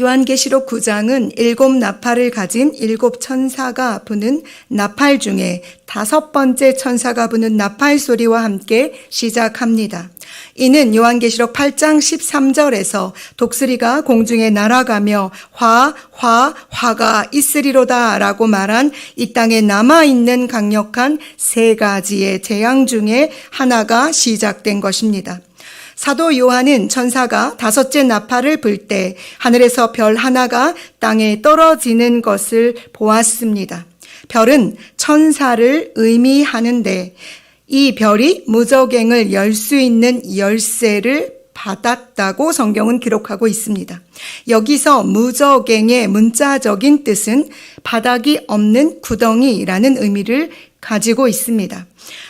요한계시록 9장은 일곱 나팔을 가진 일곱 천사가 부는 나팔 중에 다섯 번째 천사가 부는 나팔 소리와 함께 시작합니다. 이는 요한계시록 8장 13절에서 독수리가 공중에 날아가며 화, 화, 화가 있으리로다 라고 말한 이 땅에 남아있는 강력한 세 가지의 재앙 중에 하나가 시작된 것입니다. 사도 요한은 천사가 다섯째 나팔을 불 때 하늘에서 별 하나가 땅에 떨어지는 것을 보았습니다. 별은 천사를 의미하는데 이 별이 무적행을 열 수 있는 열쇠를 받았다고 성경은 기록하고 있습니다. 여기서 무적행의 문자적인 뜻은 바닥이 없는 구덩이라는 의미를 가지고 있습니다.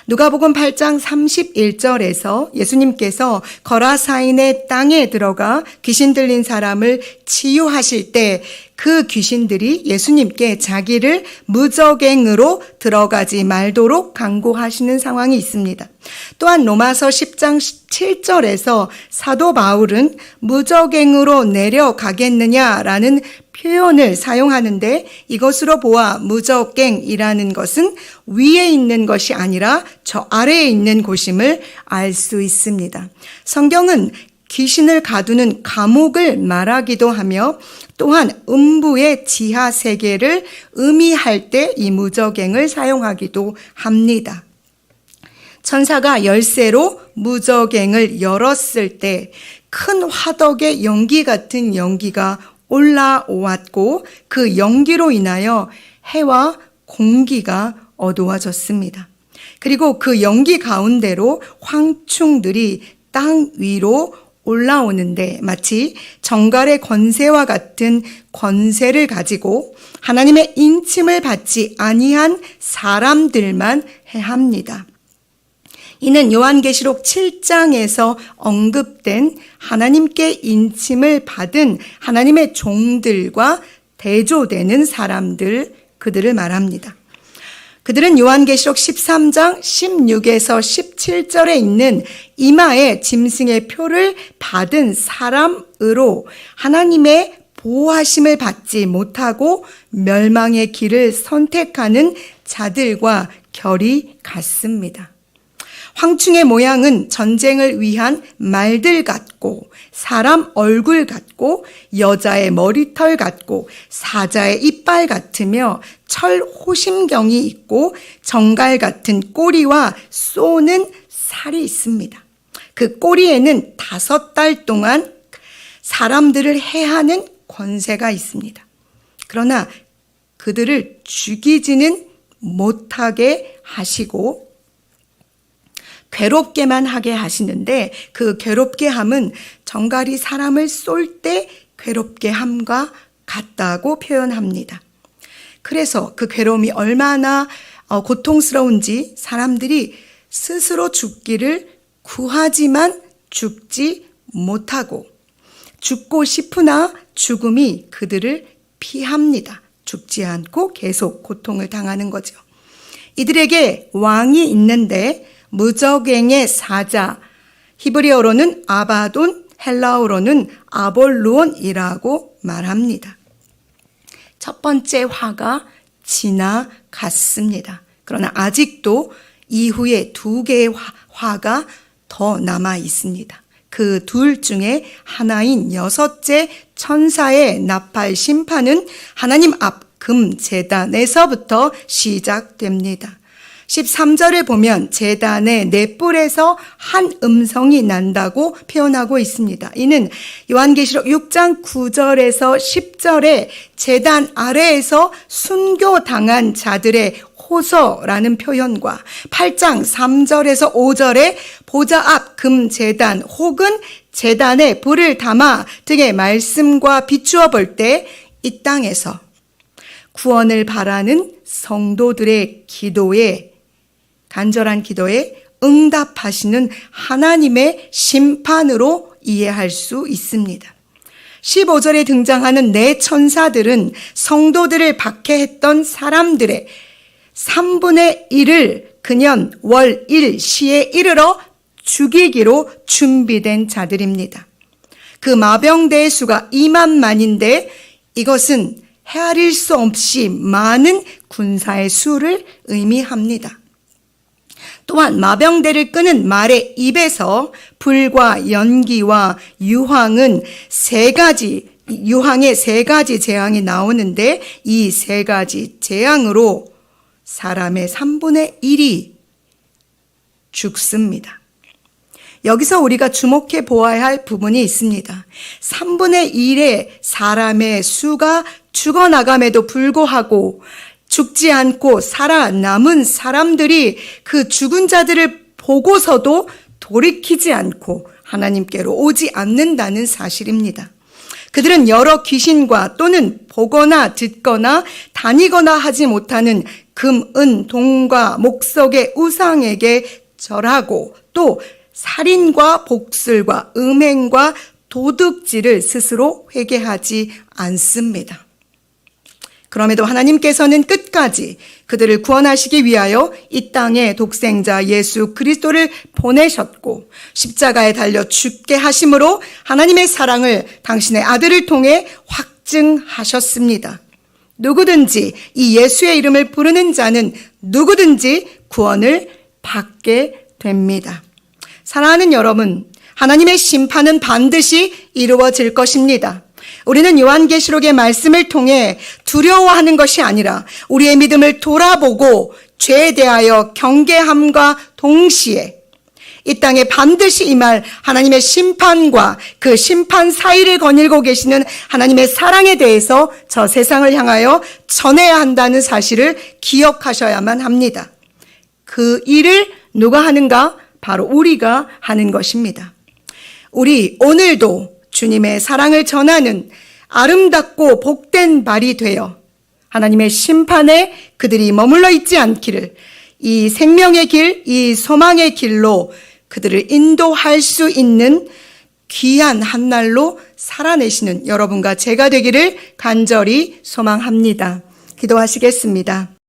누가복음 8장 31절에서 예수님께서 거라사인의 땅에 들어가 귀신 들린 사람을 치유하실 때 그 귀신들이 예수님께 자기를 무적행으로 들어가지 말도록 강구하시는 상황이 있습니다. 또한 로마서 10장 7절에서 사도 바울은 무적행으로 내려가겠느냐라는 표현을 사용하는데 이것으로 보아 무적갱이라는 것은 위에 있는 것이 아니라 저 아래에 있는 곳임을 알 수 있습니다. 성경은 귀신을 가두는 감옥을 말하기도 하며 또한 음부의 지하 세계를 의미할 때 이 무적행을 사용하기도 합니다. 천사가 열쇠로 무적행을 열었을 때 큰 화덕의 연기 같은 연기가 올라왔고 그 연기로 인하여 해와 공기가 어두워졌습니다. 그리고 그 연기 가운데로 황충들이 땅 위로 올라오는데 마치 정갈의 권세와 같은 권세를 가지고 하나님의 인침을 받지 아니한 사람들만 해합니다. 이는 요한계시록 7장에서 언급된 하나님께 인침을 받은 하나님의 종들과 대조되는 사람들 그들을 말합니다. 그들은 요한계시록 13장 16에서 17절에 있는 이마에 짐승의 표를 받은 사람으로 하나님의 보호하심을 받지 못하고 멸망의 길을 선택하는 자들과 결이 같습니다. 황충의 모양은 전쟁을 위한 말들 같고 사람 얼굴 같고 여자의 머리털 같고 사자의 이빨 같으며 철 호심경이 있고 정갈 같은 꼬리와 쏘는 살이 있습니다. 그 꼬리에는 다섯 달 동안 사람들을 해하는 권세가 있습니다. 그러나 그들을 죽이지는 못하게 하시고 괴롭게만 하게 하시는데 그 괴롭게 함은 정갈이 사람을 쏠 때 괴롭게 함과 같다고 표현합니다. 그래서 그 괴로움이 얼마나 어, 고통스러운지 사람들이 스스로 죽기를 구하지만 죽지 못하고 죽고 싶으나 죽음이 그들을 피합니다. 죽지 않고 계속 고통을 당하는 거죠. 이들에게 왕이 있는데 무적행의 사자, 히브리어로는 아바돈, 헬라어로는 아볼론이라고 말합니다. 첫 번째 화가 지나갔습니다. 그러나 아직도 이후에 두 개의 화가 더 남아 있습니다. 그 둘 중에 하나인 여섯째 천사의 나팔 심판은 하나님 앞 금 재단에서부터 시작됩니다. 13절에 보면 재단의 넷불에서 한 음성이 난다고 표현하고 있습니다. 이는 요한계시록 6장 9절에서 10절에 재단 아래에서 순교당한 자들의 호서라는 표현과 8장 3절에서 5절에 보좌 앞 금재단 혹은 재단에 불을 담아 등의 말씀과 비추어 볼 때 이 땅에서 구원을 바라는 성도들의 기도에 간절한 기도에 응답하시는 하나님의 심판으로 이해할 수 있습니다. 15절에 등장하는 네 천사들은 성도들을 박해했던 사람들의 3분의 1을 그년 월 1 시에 이르러 죽이기로 준비된 자들입니다. 그 마병대의 수가 2만만인데 이것은 헤아릴 수 없이 많은 군사의 수를 의미합니다. 또한 마병대를 끄는 말의 입에서 불과 연기와 유황은 세 가지 유황의 세 가지 재앙이 나오는데 이 세 가지 재앙으로 사람의 3분의 1이 죽습니다. 여기서 우리가 주목해 보아야 할 부분이 있습니다. 3분의 1의 사람의 수가 죽어나감에도 불구하고 죽지 않고 살아남은 사람들이 그 죽은 자들을 보고서도 돌이키지 않고 하나님께로 오지 않는다는 사실입니다. 그들은 여러 귀신과 또는 보거나 듣거나 다니거나 하지 못하는 금, 은, 동과 목석의 우상에게 절하고 또 살인과 복술과 음행과 도둑질을 스스로 회개하지 않습니다. 그럼에도 하나님께서는 끝까지 그들을 구원하시기 위하여 이 땅에 독생자 예수 그리스도를 보내셨고 십자가에 달려 죽게 하심으로 하나님의 사랑을 당신의 아들을 통해 확증하셨습니다. 누구든지 이 예수의 이름을 부르는 자는 누구든지 구원을 받게 됩니다. 사랑하는 여러분, 하나님의 심판은 반드시 이루어질 것입니다. 우리는 요한계시록의 말씀을 통해 두려워하는 것이 아니라 우리의 믿음을 돌아보고 죄에 대하여 경계함과 동시에 이 땅에 반드시 임할 하나님의 심판과 그 심판 사이를 거닐고 계시는 하나님의 사랑에 대해서 저 세상을 향하여 전해야 한다는 사실을 기억하셔야만 합니다. 그 일을 누가 하는가? 바로 우리가 하는 것입니다. 우리 오늘도 주님의 사랑을 전하는 아름답고 복된 말이 되어 하나님의 심판에 그들이 머물러 있지 않기를 이 생명의 길, 이 소망의 길로 그들을 인도할 수 있는 귀한 한 날로 살아내시는 여러분과 제가 되기를 간절히 소망합니다. 기도하시겠습니다.